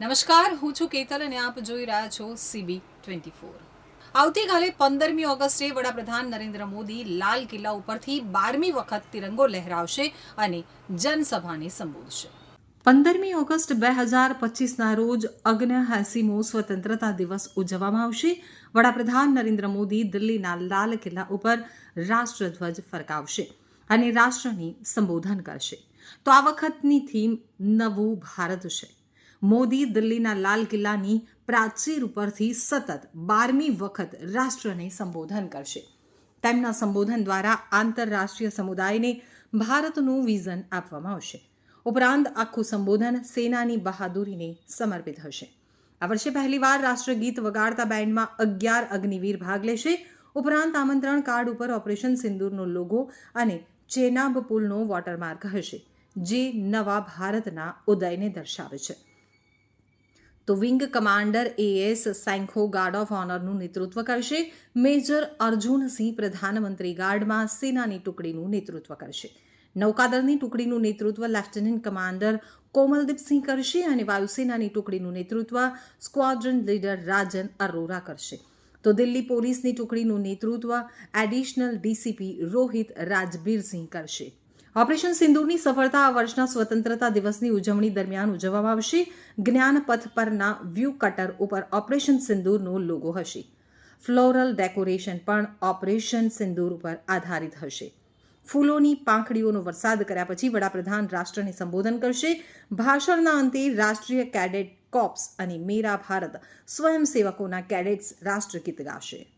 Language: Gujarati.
નમસ્કાર, હું છું કેતલ અને આપ જોઈ રહ્યા છો સીબી ટ્વેન્ટી ફોર આવતીકાલે પંદરમી ઓગસ્ટે વડાપ્રધાન નરેન્દ્ર મોદી લાલ કિલ્લા ઉપરથી બારમી વખત તિરંગો લહેરાવશે અને જનસભાને સંબોધશે. પંદરમી ઓગસ્ટ બે હજાર પચીસના રોજ અગ્નહાસીમો સ્વતંત્રતા દિવસ ઉજવવામાં આવશે. વડાપ્રધાન નરેન્દ્ર મોદી દિલ્હીના લાલ કિલ્લા ઉપર રાષ્ટ્રધ્વજ ફરકાવશે અને રાષ્ટ્રને સંબોધન કરશે. તો આ વખતની થીમ નવું ભારત છે. મોદી દિલ્હીના લાલ કિલ્લાની પ્રાચીર ઉપરથી સતત બારમી વખત રાષ્ટ્રને સંબોધન કરશે. તેમના સંબોધન દ્વારા આંતરરાષ્ટ્રીય સમુદાયને ભારતનું વિઝન આપવામાં આવશે. ઉપરાંત આખું સંબોધન સેનાની બહાદુરીને સમર્પિત હશે. આ વર્ષે પહેલીવાર રાષ્ટ્રગીત વગાડતા બેન્ડમાં અગિયાર અગ્નિવીર ભાગ લેશે. ઉપરાંત આમંત્રણ કાર્ડ ઉપર ઓપરેશન સિંદૂરનો લોગો અને ચેનાબ પુલનો વોટરમાર્ક હશે, જે નવા ભારતના ઉદયને દર્શાવે છે. તો વિંગ કમાન્ડર એએસ સેન્ખો ગાર્ડ ઓફ ઓનરનું નેતૃત્વ કરશે. મેજર અર્જુનસિંહ પ્રધાનમંત્રી ગાર્ડમાં સેનાની ટુકડીનું નેતૃત્વ કરશે. નૌકાદળની ટુકડીનું નેતૃત્વ લેફ્ટનન્ટ કમાન્ડર કોમલદીપસિંહ કરશે અને વાયુસેનાની ટુકડીનું નેતૃત્વ સ્ક્વોડ્રન લીડર રાજન અરોરા કરશે. તો દિલ્હી પોલીસની ટુકડીનું નેતૃત્વ એડિશનલ ડીસીપી રોહિત રાજબીરસિંહ કરશે. ઓપરેશન સિંદૂરની સફળતા આ વર્ષના સ્વતંત્રતા દિવસની ઉજવણી દરમિયાન ઉજવવામાં આવશે. જ્ઞાનપથ પરના વ્યૂ કટર ઉપર ઓપરેશન સિંદૂરનો લોગો હશે. ફ્લોરલ ડેકોરેશન પણ ઓપરેશન સિંદૂર ઉપર આધારિત હશે. ફૂલોની પાંખડીઓનો વરસાદ કર્યા પછી વડાપ્રધાન રાષ્ટ્રને સંબોધન કરશે. ભાષણના અંતે રાષ્ટ્રીય કેડેટ કોપ્સ અને મેરા ભારત સ્વયંસેવકોના કેડેટ્સ રાષ્ટ્રગીત ગાશે.